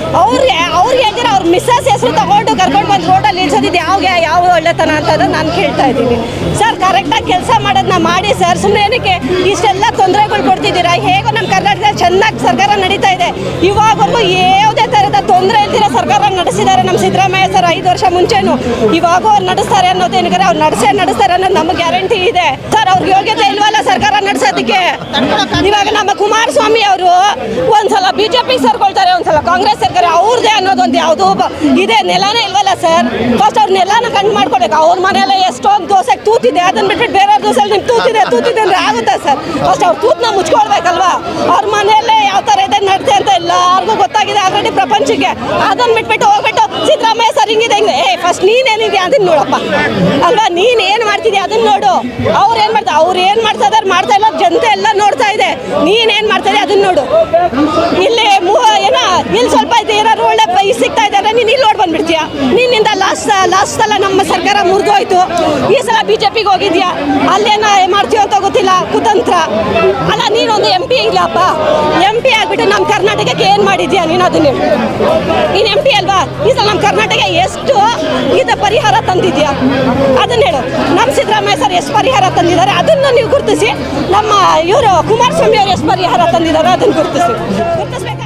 M ಅವ್ರಿಗೆ ಹೇಳ್ತಾರೆ ಅವ್ರ ಮಿಸ್ಸಸ್ ಹೆಸರು ತಗೊಂಡು ಕರ್ಕೊಂಡು ಬಂದು ರೋಡಲ್ಲಿ ನಿಲ್ಸೋದಿದ್ದು ಯಾವ ಯಾವ ಒಳ್ಳೆತನ ಅಂತಂದ್ರೆ ನಾನು ಕೇಳ್ತಾ ಇದ್ದೀನಿ. ಸರ್ ಕರೆಕ್ಟಾಗಿ ಕೆಲಸ ಮಾಡೋದನ್ನ ಮಾಡಿ ಸರ್ ಸುಮ್ಮನೆ ಏನಕ್ಕೆ ಇಷ್ಟೆಲ್ಲ ತೊಂದರೆಗಳು ಕೊಡ್ತಿದ್ದೀರಾ? ಹೇಗೋ ನಮ್ಮ ಕರ್ನಾಟಕದಲ್ಲಿ ಚೆನ್ನಾಗಿ ಸರ್ಕಾರ ನಡೀತಾ ಇದೆ. ಇವಾಗವರೆಗೂ ಯಾವುದೇ ಥರದ ತೊಂದರೆ ಇಲ್ದಿರೋ ಸರ್ಕಾರ ನಡೆಸಿದ್ದಾರೆ ನಮ್ಮ ಸಿದ್ದರಾಮಯ್ಯ ಸರ್ ಐದು ವರ್ಷ ಮುಂಚೆನು. ಇವಾಗೂ ಅವ್ರು ನಡೆಸ್ತಾರೆ ಅನ್ನೋದೇನಿದ್ರೆ ಅವ್ರು ನಡೆಸೇ ನಡೆಸ್ತಾರೆ ಅನ್ನೋದು ನಮಗೆ ಗ್ಯಾರಂಟಿ ಇದೆ. ಸರ್ ಅವ್ರಿಗೆ ಯೋಗ್ಯತೆ ಇಲ್ವಲ್ಲ ಸರ್ಕಾರ ನಡೆಸೋದಕ್ಕೆ? ಇವಾಗ ನಮ್ಮ ಕುಮಾರಸ್ವಾಮಿ ಅವರು ಒಂದ್ಸಲ ಬಿಜೆಪಿ ಸೇರ್ಕೊಳ್ತಾರೆ ಒಂದ್ಸಲ ಕಾಂಗ್ರೆಸ್ ಸರ್ಕಾರ ಅವ್ರದೇ ಅನ್ನೋದೊಂದು ಯಾವುದು ಇದೆ ನೆಲನೇ ಇಲ್ವಲ್ಲ ಸರ್? ಫಸ್ಟ್ ಅವ್ರ ನೆಲನ ಕಂಡು ಮಾಡ್ಕೊಳ್ಬೇಕು. ಅವ್ರ ಮನೆಯಲ್ಲ ಎಷ್ಟೊಂದು ದೋಸೆಗೆ ತೂತಿದೆ ಅದನ್ನ ಬಿಟ್ಬಿಟ್ಟು ಬೇರೆ ದೋಸೆಲಿ ನಿಮ್ಗೆ ತೂತಿದೆ ತೂತಿದೆ ಅಂದ್ರೆ ಆಗುತ್ತಾ ಸರ್? ಫಸ್ಟ್ ಅವ್ರ ತೂತನ ಮುಚ್ಕೊಳ್ಬೇಕಲ್ವಾ? ಅವ್ರ ಮನೆಯಲ್ಲೇ ಯಾವ ಥರ ಇದೆ ನಡ್ತೆ ಅಂತ ಎಲ್ಲರಿಗೂ ಗೊತ್ತಾಗಿದೆ ಆಲ್ರೆಡಿ ಪ್ರಪಂಚಕ್ಕೆ. ಅದನ್ನ ಬಿಟ್ಬಿಟ್ಟು ಹೋಗ್ಬಿಟ್ಟು, ಸಿದ್ದರಾಮಯ್ಯ ಸರ್ ಹಿಂಗಿದೆ, ಹಿಂಗೆ. ಏ ಫಸ್ಟ್ ನೀನೇನಿದೆಯಾ ಅದನ್ನ ನೋಡಪ್ಪ. ಅಲ್ವಾ, ನೀನ್ ಏನ್ ಮಾಡ್ತಿದ್ಯಾ ಅದನ್ನ ನೋಡು. ಅವ್ರು ಏನ್ ಮಾಡ್ತಾರೆ ಅವ್ರು ಏನ್ ಮಾಡ್ತಾ ಇದಾರೆ, ಮಾಡ್ತಾ ಇಲ್ಲ, ಜನತೆ ಎಲ್ಲ ನೋಡ್ತಾ ಇದೆ. ನೀನ್ ಏನ್ ಮಾಡ್ತಾ ಇದೀಯ ಅದನ್ನ ನೋಡು. ಇಲ್ಲಿ ಮೂ- ಏನ ಇಲ್ಲಿ ಸ್ವಲ್ಪ ಇದೆ ಏನಾದ್ರು ಒಳ್ಳೆ ಪ್ರೈಸ್ ಸಿಗ್ತಾ ಇದ್ದಾರೆ ನೀನ್ ಇಲ್ಲಿ ನೋಡ್ ಬಂದ್ಬಿಡ್ತೀಯ ನಿನ್ನಿಂದ ಲಾಸ್ಟ್ ಲಾಸ್ಟ್ ಸಲ ನಮ್ಮ ಸರ್ಕಾರ ಮುರಿದೋಯ್ತು. ಈ ಸಲ ಬಿಜೆಪಿಗೆ ಹೋಗಿದ್ಯಾ? ಅಲ್ಲೇನ ಮಾಡ್ತೀವೋ ಅಂತ ಗೊತ್ತಿಲ್ಲ, ಕುತಂತ್ರ. ಅಲ್ಲ, ನೀನೊಂದು ಎಂ ಪಿ ಇಲ್ಲಪ್ಪ. ಎಂ ಪಿ ಆಗಿಬಿಟ್ಟು ನಮ್ಮ ಕರ್ನಾಟಕಕ್ಕೆ ಏನು ಮಾಡಿದ್ಯಾ ನೀನು ಅದನ್ನ. ನೀನ್ ಎಂ ಪಿ ಅಲ್ವಾ? ಈ ಸಲ ನಮ್ಮ ಕರ್ನಾಟಕ ಎಷ್ಟು ಇದು ಪರಿಹಾರ ತಂದಿದ್ಯಾ? ಅದನ್ನ ಹೇಳು. ನಮ್ಮ ಸಿದ್ದರಾಮಯ್ಯ ಸರ್ ಎಷ್ಟು ಪರಿಹಾರ ತಂದಿದ್ದಾರೆ? ಅದನ್ನು ನೀವು ಗುರುತಿಸಿ. ನಮ್ಮ ಇವರು ಕುಮಾರಸ್ವಾಮಿ ಅವರು ಎಷ್ಟು ಪರಿಹಾರ ತಂದಿದ್ದಾರೆ ಅದನ್ನು ಗುರುತಿಸಿ. ಗುರುತಿಸ್ಬೇಕಾ?